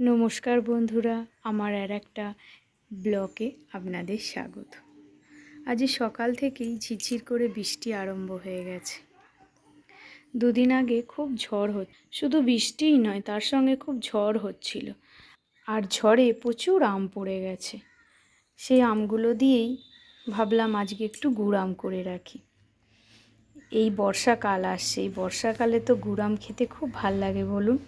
নমস্কার বন্ধুরা, আমার আর একটা ব্লকে আপনাদের স্বাগত। আজ সকাল থেকেই ঝিরঝির করে বৃষ্টি আরম্ভ হয়ে গেছে। দুদিন আগে খুব ঝড় হচ্ছে শুধু বৃষ্টিই নয়, তার সঙ্গে খুব ঝড় হচ্ছিল। আর ঝড়ে প্রচুর আম পড়ে গেছে। সেই আমগুলো দিয়েই ভাবলাম আজকে একটু গুড় আম করে রাখি। এই বর্ষাকাল আসছে, এই বর্ষাকালে তো গুড় আম খেতে খুব ভালো লাগে, বলুন?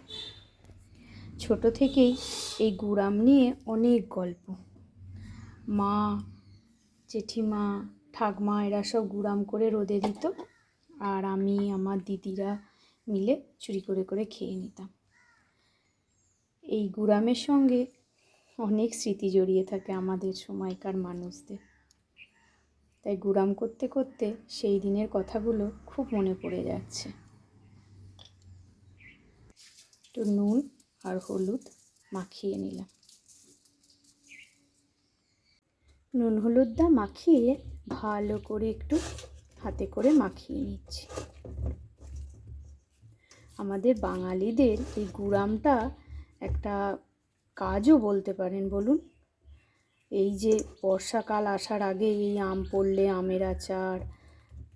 ছোট থেকেই এই গুড়াম নিয়ে অনেক গল্প। মা, জেঠিমা, ঠাকমা এরা সব গুড়াম করে রোদে দিত আর আমি, আমার দিদিরা মিলে চুরি করে করে খেয়ে নিতাম। এই গুড়ামের সঙ্গে অনেক স্মৃতি জড়িয়ে থাকে আমাদের সময়কার মানুষদের। তাই গুড়াম করতে করতে সেই দিনের কথাগুলো খুব মনে পড়ে যাচ্ছে। একটু নুন আর হলুদ মাখিয়ে নিলাম। নুন হলুদটা মাখিয়ে ভালো করে একটু হাতে করে মাখিয়ে নিচ্ছি। আমাদের বাঙালিদের এই গুড়ামটা একটা কাজও বলতে পারেন বলুন। এই যে বর্ষাকাল আসার আগে এই আম পড়লে আমের আচার,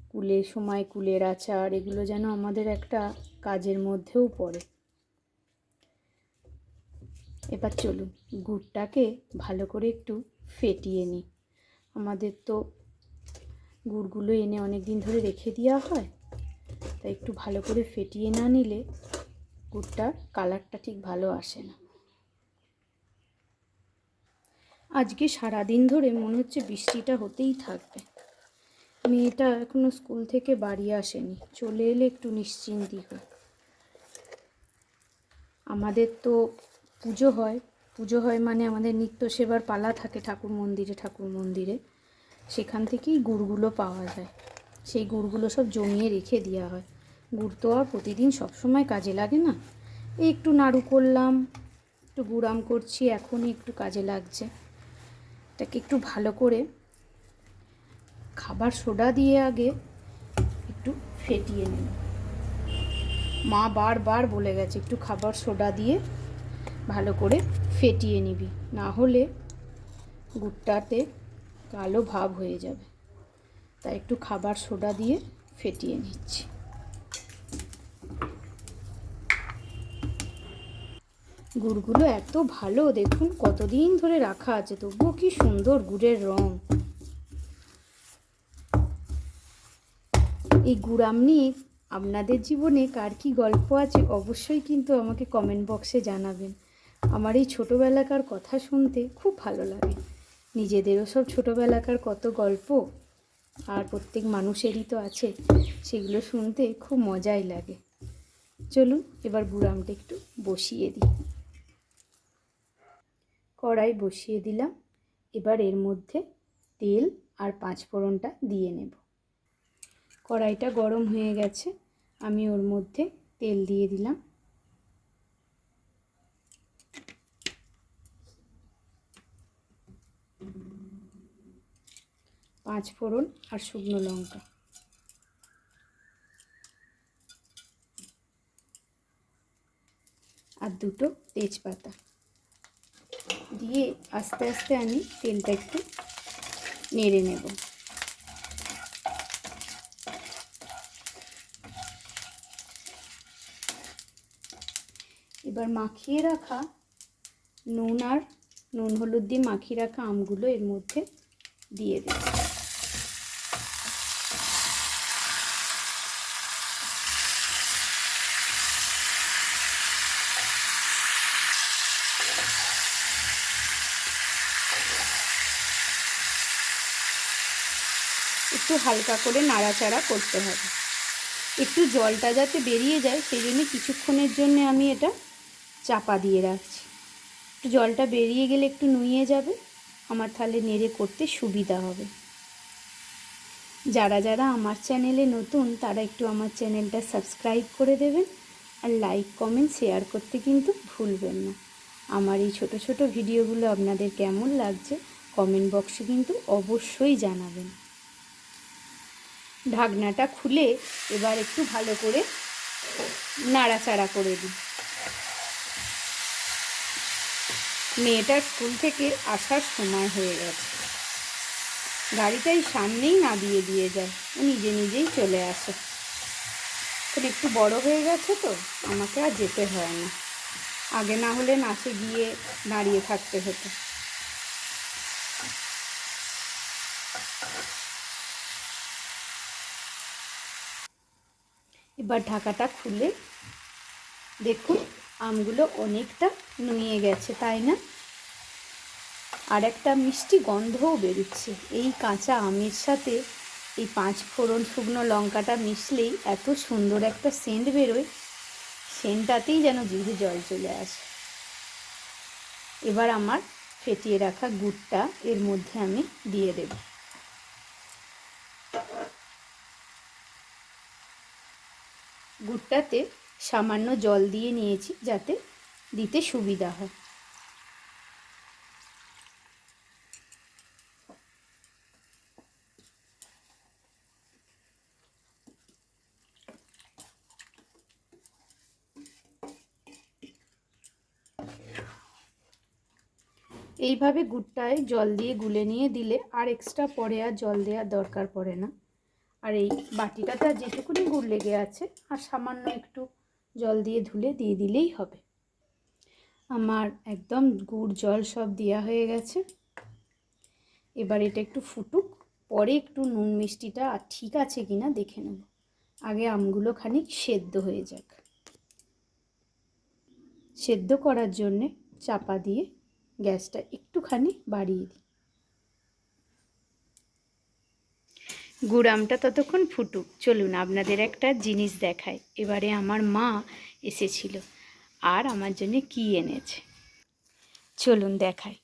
কুলের সময় কুলের আচার, এগুলো যেন আমাদের একটা কাজের মধ্যেও পড়ে। এবার চলুন, গুড়টাকে ভালো করে একটু ফেটিয়ে নিই। আমাদের তো গুড়গুলো এনে অনেক দিন ধরে রেখে দেওয়া হয়, তাই একটু ভালো করে ফেটিয়ে না নিলে গুড়টার কালারটা ঠিক ভালো আসে না। আজকে সারা দিন ধরে মনে হচ্ছে বৃষ্টিটা হতেই থাকবে। মেয়েটা এখনও স্কুল থেকে বাড়ি আসেনি, চলে এলে একটু নিশ্চিন্তি হয়। আমাদের তো পুজো হয়। পুজো হয় মানে আমাদের নিত্য সেবার পালা থাকে ঠাকুর মন্দিরে ঠাকুর মন্দিরে। সেখান থেকেই গুড়গুলো পাওয়া যায়। সেই গুড়গুলো সব জমিয়ে রেখে দেওয়া হয়। গুড় তো আর প্রতিদিন সবসময় কাজে লাগে না। এই একটু নাড়ু করলাম, একটু গুড়াম করছি, এখনই একটু কাজে লাগছে। এটাকে একটু ভালো করে খাবার সোডা দিয়ে আগে একটু ফেটিয়ে নিন মা বারবার বলে গেছে, একটু খাবার সোডা দিয়ে ভালো করে ফেটিয়ে নিবি। না হলে গুড়টাতে কালো ভাব হয়ে যাবে। তাই একটু খাবার সোডা দিয়ে ফেটিয়ে নিচ্ছি। গুড়গুলো এত ভালো, দেখুন কতদিন ধরে রাখা আছে, তবুও কি সুন্দর গুড়ের রং। এই গুড় নিয়ে আপনাদের জীবনে কার কি গল্প আছে, অবশ্যই কিন্তু আমাকে কমেন্ট বক্সে জানাবেন। আমার এই ছোটোবেলাকার কথা শুনতে খুব ভালো লাগে। নিজেদেরও সব ছোটোবেলাকার কত গল্প আর প্রত্যেক মানুষেরই তো আছে, সেগুলো শুনতে খুব মজাই লাগে। চলুন, এবার বুড়ামটা একটু বসিয়ে দিই। কড়াই বসিয়ে দিলাম। এবার এর মধ্যে তেল আর পাঁচ ফোড়নটা দিয়ে নেব। কড়াইটা গরম হয়ে গেছে। আমি ওর মধ্যে তেল দিয়ে দিলাম। পাঁচ ফোড়ন আর শুকনো লঙ্কা। আর দুটো তেজপাতা। দিয়ে আস্তে আস্তে আমি তেলটা একটু নেড়ে নেব। এবার মাখিয়ে রাখা নুন আর নুন হলুদ দিয়ে মাখিয়ে রাখা আমগুলো এর মধ্যে দিয়ে দেব একটু হালকা করে নাড়াচাড়া করতে হবে। একটু জলটা যাতে বেরিয়ে যায়, সেই জন্য কিছুক্ষণের জন্য আমি এটা চাপা দিয়ে রাখছি। একটু জলটা বেরিয়ে গেলে একটু নুইয়ে যাবে, আমার তাহলে নেড়ে করতে সুবিধা হবে। যারা যারা আমার চ্যানেলে নতুন, তারা একটু আমার চ্যানেলটা সাবস্ক্রাইব করে দেবেন আর লাইক, কমেন্ট, শেয়ার করতে কিন্তু ভুলবেন না। আমার এই ছোট ছোট ভিডিওগুলো আপনাদের কেমন লাগছে, কমেন্ট বক্সে কিন্তু অবশ্যই জানাবেন। ঢাকনাটা খুলে এবার একটু ভালো করে নাড়াচাড়া করে দিই। মেয়েটার স্কুল থেকে আসার সময় হয়ে গেছে। গাড়িটাই সামনেই না দিয়ে দিয়ে যায়। ও নিজে নিজেই চলে আসে। এখন একটু বড় হয়ে গেছে তো, আমাকে আর যেতে হয় না। আগে না হলে নাচে গিয়ে দাঁড়িয়ে থাকতে হতো। এবার ঢাকাটা খুলে দেখুন, আমগুলো অনেকটা নুয়ে গেছে, তাই না? আর একটা মিষ্টি গন্ধও বেরোচ্ছে। এই কাঁচা আমের সাথে এই পাঁচ ফোড়ন শুকনো লঙ্কাটা মিশলেই এত সুন্দর একটা সেন্ট বেরোয়। সেন্টটাতেই যেন জিভে জল চলে আসে। এবার আমার ফেটিয়ে রাখা গুড়টা এর মধ্যে আমি দিয়ে দেব। গুড়টাতে সামান্য জল দিয়ে নিয়েছি যাতে দিতে সুবিধা হয়। এইভাবে গুড়টায় জল দিয়ে গুলে নিয়ে দিলে আর এক্সট্রা পরে আর জল দেওয়ার দরকার পড়ে না। আর এই বাটিটাতে আর যেটুকুনি গুড় লেগে আছে, আর সামান্য একটু জল দিয়ে ধুলে দিয়ে দিলেই হবে। আমার একদম গুড় জল সব দেওয়া হয়ে গেছে। এবার এটা একটু ফুটুক, পরে একটু নুন মিষ্টিটা আর ঠিক আছে কি না দেখে নেব। আগে আমগুলো খানিক সেদ্ধ হয়ে যাক। সেদ্ধ করার জন্যে চাপা দিয়ে গ্যাসটা একটুখানি বাড়িয়ে দিই। গুড়ামটা ততক্ষণ ফুটুক। চলুন আপনাদের একটা জিনিস দেখায় এবারে আমার মা এসেছিল আর আমার জন্য কি এনেছে। চলুন দেখাই।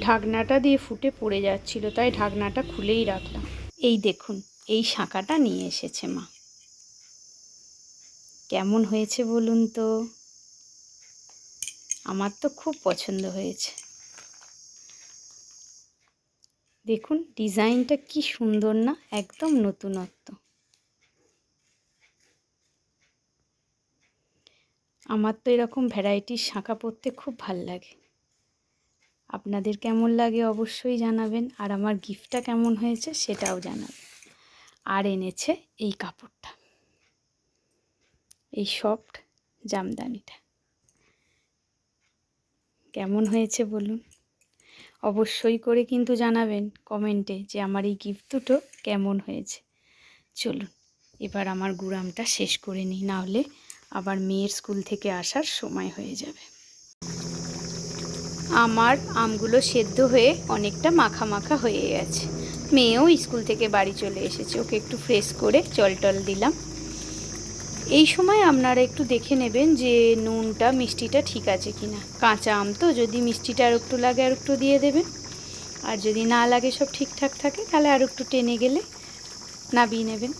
ঢাকনাটা দিয়ে ফুটে পড়ে যাচ্ছিল, তাই ঢাকনাটা খুলেই রাখলাম। এই দেখুন, এই শাঁকাটা নিয়ে এসেছে মা। কেমন হয়েছে বলুন তো? আমার তো খুব পছন্দ হয়েছে। দেখুন, ডিজাইনটা কি সুন্দর না, একদম নতুনত্ব। আমার তো এরকম ভ্যারাইটির শাঁখা পরতে খুব ভালো লাগে। আপনাদের কেমন লাগে অবশ্যই জানাবেন, আর আমার গিফটটা কেমন হয়েছে সেটাও জানাবেন। আর এনেছে এই কাপড়টা, এই সফট জামদানিটা। কেমন হয়েছে বলুন? অবশ্যই করে কিন্তু জানাবেন কমেন্টে যে আমার এই গিফট দুটো কেমন হয়েছে। চলুন, এবার আমার গুড়ামটা শেষ করে নিই, নাহলে আবার মেয়ের স্কুল থেকে আসার সময় হয়ে যাবে। আমার আমগুলো সেদ্ধ হয়ে অনেকটা মাখা মাখা হয়ে গেছে। মেয়েও স্কুল থেকে বাড়ি চলে এসেছে, ওকে একটু ফ্রেশ করে জল টল দিলাম। এই সময় আপনারা একটু দেখে নেবেন যে নুনটা, মিষ্টিটা ঠিক আছে কি না কাঁচা আম তো, যদি মিষ্টিটা আর একটু লাগে আর একটু দিয়ে দেবেন। আর যদি না লাগে সব ঠিকঠাক থাকে, তাহলে আর একটু টেনে গেলে নাবিয়ে নেবেন।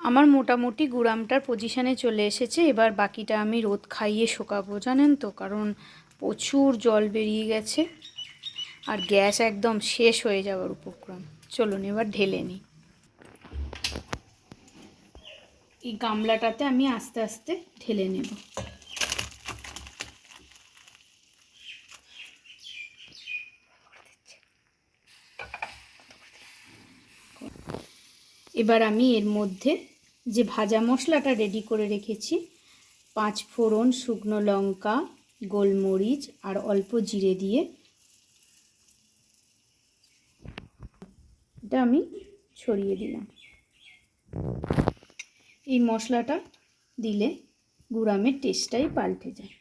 আমার মোটামুটি গুড়ামটার পজিশানে চলে এসেছে। এবার বাকিটা আমি রোদ খাইয়ে শোকাবো, জানেন তো? কারণ প্রচুর জল বেরিয়ে গেছে। আর গ্যাস একদম শেষ হয়ে যাওয়ার উপক্রম। চলুন এবার ঢেলে নিই। এই গামলাটাতে আমি আস্তে আস্তে ঢেলে নেব। এবার আমি এর মধ্যে যে ভাজা মশলাটা রেডি করে রেখেছি, পাঁচ ফোড়ন, শুকনো লঙ্কা, গোলমরিচ আর অল্প জিরে দিয়ে এটা আমি ছড়িয়ে দিলাম। এই মশলাটা দিলে গুড়ামের টেস্টটাই পাল্টে যায়।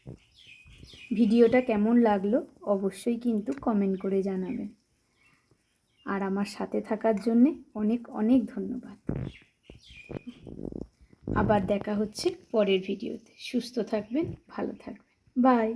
ভিডিওটা কেমন লাগল অবশ্যই কিন্তু কমেন্ট করে জানাবেন। আর আমার সাথে থাকার জন্যে অনেক অনেক ধন্যবাদ। আবার দেখা হচ্ছে পরের ভিডিওতে। সুস্থ থাকবেন, ভালো থাকবেন। বাই